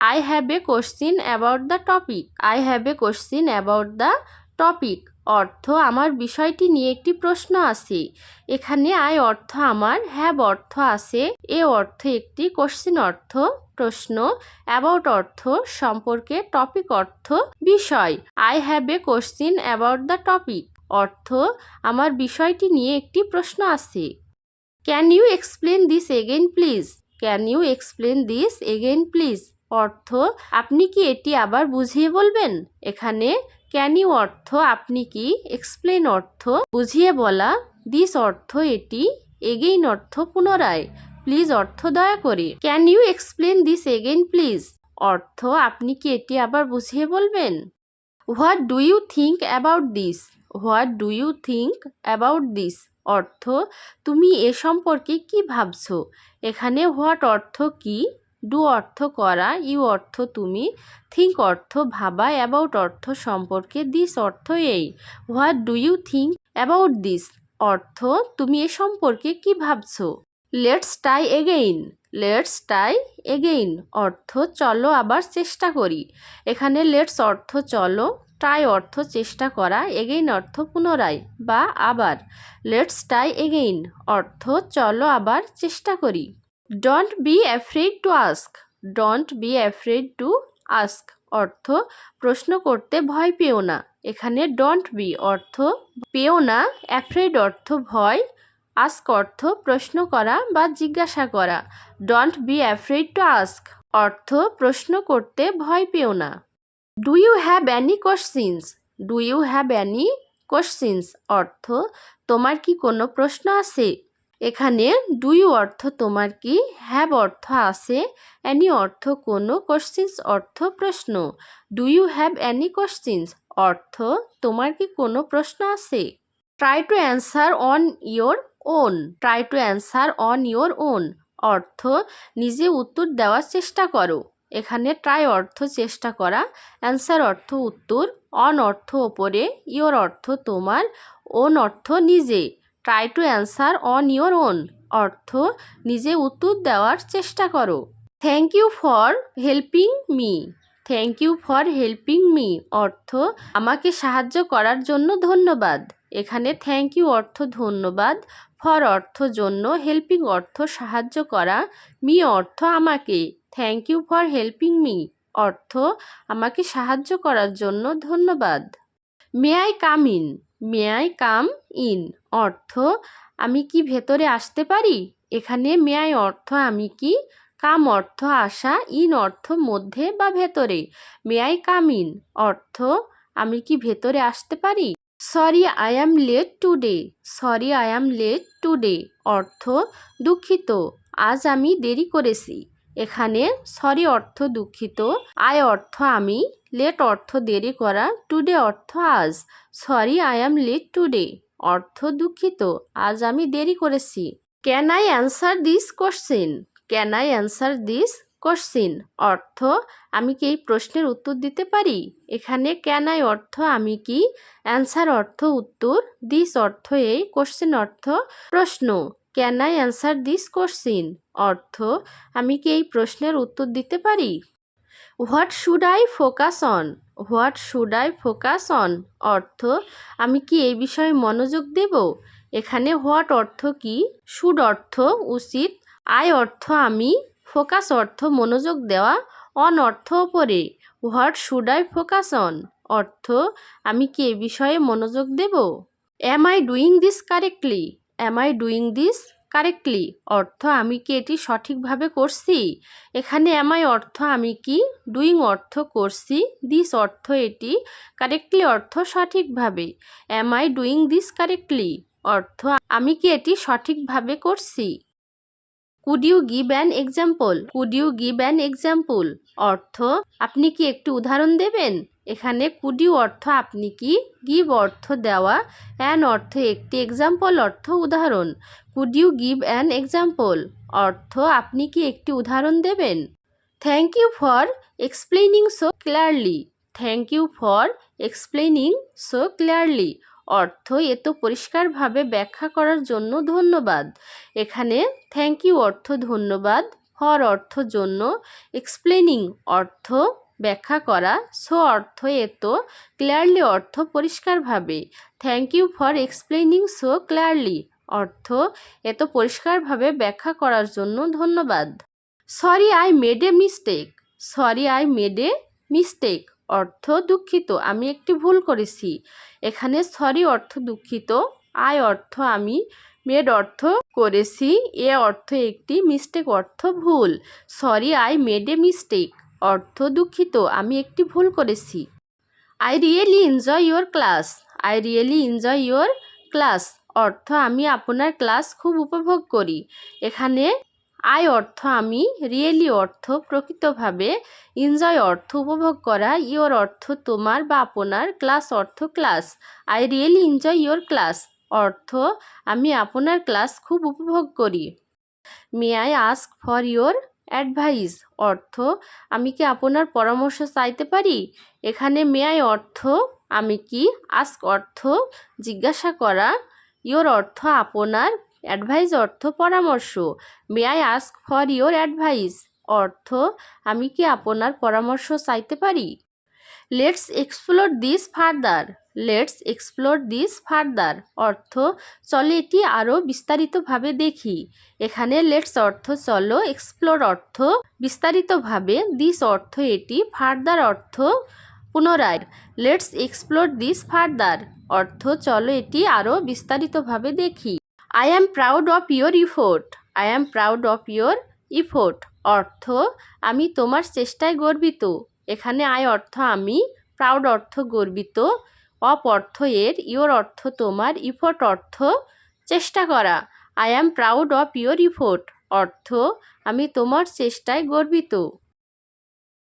I have a question about the topic I have a question about the topic অর্থ আমার বিষয়টি নিয়ে একটি প্রশ্ন আছে। এখানে আই অর্থ আমার হ্যাভ অর্থ আছে। এ অর্থ একটি কোশ্চিন অর্থ। প্রশ্ন অ্যাবাউট অর্থ সম্পর্কে টপিক অর্থ বিষয়। I have a question about the topic অর্থ আমার বিষয়টি নিয়ে একটি প্রশ্ন আছে। Can you explain this again please can you explain this again please অর্থ আপনি কি এটি আবার বুঝিয়ে বলবেন? এখানে ক্যান ইউ অর্থ? আপনি কি? এক্সপ্লেন অর্থ? বুঝিয়ে বলা দিস অর্থ এটি এগেইন অর্থ পুনরায় প্লিজ অর্থ দয়া করে। Can you explain this again please অর্থ, আপনি কি এটি আবার বুঝিয়ে বলবেন? What do you think about this what do you think about this অর্থ, তুমি এ সম্পর্কে কি ভাবছ? এখানে হোয়াট অর্থ কি? ডু অর্থ করা ইউ অর্থ তুমি থিঙ্ক অর্থ ভাবা অ্যাবাউট অর্থ সম্পর্কে দিস অর্থ এই। What do you think about this অর্থ, তুমি এ সম্পর্কে কি ভাবছ? Let's try again let's try again অর্থ, চলো আবার চেষ্টা করি। এখানে লেটস অর্থ চলো ট্রাই অর্থ চেষ্টা করা এগেইন অর্থ পুনরায়, বা আবার। লেটস টাই এগেইন অর্থ, চলো আবার চেষ্টা করি। Don't be afraid to ask don't be afraid to ask অর্থ, প্রশ্ন করতে ভয় পেও না। এখানে ডোন্ট বি অর্থ পেও না। অ্যাফ্রেড অর্থ ভয়। আস্ক অর্থ, প্রশ্ন করা বা জিজ্ঞাসা করা। Don't be afraid to ask অর্থ, প্রশ্ন করতে ভয় পেও না। Do you have any questions do you have any questions অর্থ, তোমার কি কোনো প্রশ্ন আছে? এখানে ইউ অর্থ তোমার কি? হ্যাভ অর্থ আছে অ্যানি অর্থ কোনো কোশ্চিনস অর্থ প্রশ্ন। Do you have any questions অর্থ তোমার কি কোনো প্রশ্ন আছে? Try to answer on your own try to answer on your own অর্থ নিজে উত্তর দেওয়ার চেষ্টা করো। এখানে ট্রাই অর্থ চেষ্টা করা অ্যান্সার অর্থ উত্তর অন অর্থ ওপরে ইয়োর অর্থ তোমার ওন অর্থ নিজে। Try to answer on your own অর্থ, নিজে উত্তর দেওয়ার চেষ্টা করো। Thank you for helping me thank you for helping me অর্থ, আমাকে সাহায্য করার জন্য ধন্যবাদ। এখানে থ্যাংক ইউ অর্থ ধন্যবাদ। ফর অর্থ জন্য হেল্পিং অর্থ সাহায্য করা। মি অর্থ আমাকে। Thank you for helping me অর্থ, আমাকে সাহায্য করার জন্য ধন্যবাদ। May I come in may I come in অর্থ, আমি কি ভেতরে আসতে পারি? এখানে মে আই অর্থ, আমি কি? কাম অর্থ, আসা ইন অর্থ, মধ্যে বা ভেতরে। মে আই কাম ইন অর্থ, আমি কি ভেতরে আসতে পারি? Sorry I am late today sorry I am late today অর্থ, দুঃখিত, আজ আমি দেরি করেছি। এখানে, সরি অর্থ দুঃখিত আই অর্থ আমি, লেট অর্থ দেরি করা, টুডে অর্থ আজ, sorry I am late today, অর্থ দুঃখিত, আজ আমি দেরি করেছি। Can I answer this question? Can I answer this question? অর্থ, আমি কি এই প্রশ্নের উত্তর দিতে পারি? এখানে, ক্যান আই অর্থ আমি কি? অ্যান্সার অর্থ উত্তর, দিস অর্থ এই কোশ্চেন অর্থ প্রশ্ন। Can I answer this question অর্থ, আমি কি এই প্রশ্নের উত্তর দিতে পারি? What should I focus on what should I focus on অর্থ, আমি কি এই বিষয়ে মনোযোগ দেব? এখানে হোয়াট অর্থ কি? শুড অর্থ উচিত? আই অর্থ আমি ফোকাস অর্থ মনোযোগ দেওয়া অন অর্থ ওপরে what should I focus on অর্থ, আমি কি এ বিষয়ে মনোযোগ দেব? Am I doing this correctly am I doing this correctly অর্থ, আমি কি এটি সঠিকভাবে করছি? এখানে অ্যামাই অর্থ, আমি কি ডুইং অর্থ করছি? দিস অর্থ এটি কারেক্টলি অর্থ সঠিকভাবে। Am I doing this correctly অর্থ, আমি কি এটি সঠিকভাবে করছি? Could you give an example could you give an example অর্থ, আপনি কি একটি উদাহরণ দেবেন? এখানে কুডি অর্থ আপনি কি? গিভ অর্থ দেওয়া, অ্যান অর্থ একটি এক্সাম্পল অর্থ উদাহরণ। Could you give an example? অর্থ আপনি কি একটি উদাহরণ দেবেন? Thank you for explaining so clearly. Thank you for explaining so clearly. অর্থ এত পরিষ্কারভাবে ব্যাখ্যা করার জন্য ধন্যবাদ। এখানে থ্যাংক ইউ অর্থ ধন্যবাদ, ফর অর্থ জন্য এক্সপ্লেনিং অর্থ ব্যাখ্যা করা সো অর্থ এত ক্লিয়ারলি অর্থ পরিষ্কারভাবে। Thank you for explaining so clearly অর্থ এত পরিষ্কারভাবে ব্যাখ্যা করার জন্য ধন্যবাদ। Sorry I made a mistake sorry I made a mistake অর্থ দুঃখিত, আমি একটি ভুল করেছি। এখানে সরি অর্থ দুঃখিত আই অর্থ আমি মেড অর্থ করেছি, এ অর্থ একটি মিস্টেক অর্থ ভুল। Sorry I made a mistake অর্থ দুঃখিত, আমি একটি ভুল করেছি। I really enjoy your class I really enjoy your class অর্থ, আমি আপনার ক্লাস খুব উপভোগ করি। এখানে আই অর্থ, আমি রিয়েলি অর্থ, প্রকৃতভাবে এনজয় অর্থ উপভোগ করা ইয়োর অর্থ তোমার বা আপনার ক্লাস অর্থ class I really enjoy your class অর্থ, আমি আপনার ক্লাস খুব উপভোগ করি। May I ask for your advice, অর্থ, আমি কি আপনার পরামর্শ চাইতে পারি? এখানে মেয়াই অর্থ, আমি কি আস্ক অর্থ, জিজ্ঞাসা করা ইয়োর অর্থ আপনার অ্যাডভাইস অর্থ পরামর্শ may I ask for your advice অর্থ, আমি কি আপনার পরামর্শ চাইতে পারি? Let's explore this further let's explore this further অর্থ, চলে এটি আরও বিস্তারিতভাবে দেখি। এখানে লেটস অর্থ, চলো এক্সপ্লোর অর্থ। বিস্তারিতভাবে দিস অর্থ, এটি ফার্দার অর্থ। পুনরায় লেটস এক্সপ্লোর দিস ফার্দার অর্থ, চলো এটি আরও বিস্তারিতভাবে দেখি। I am proud of your effort I am proud of your effort অর্থ, আমি তোমার চেষ্টায় গর্বিত। এখানে আয় অর্থ আমি প্রাউড অর্থ গর্বিত, অপ অর্থ এর ইয়োর অর্থ তোমার ইফোর্ট অর্থ চেষ্টা করা। I am proud of your effort অর্থ আমি তোমার চেষ্টায় গর্বিত।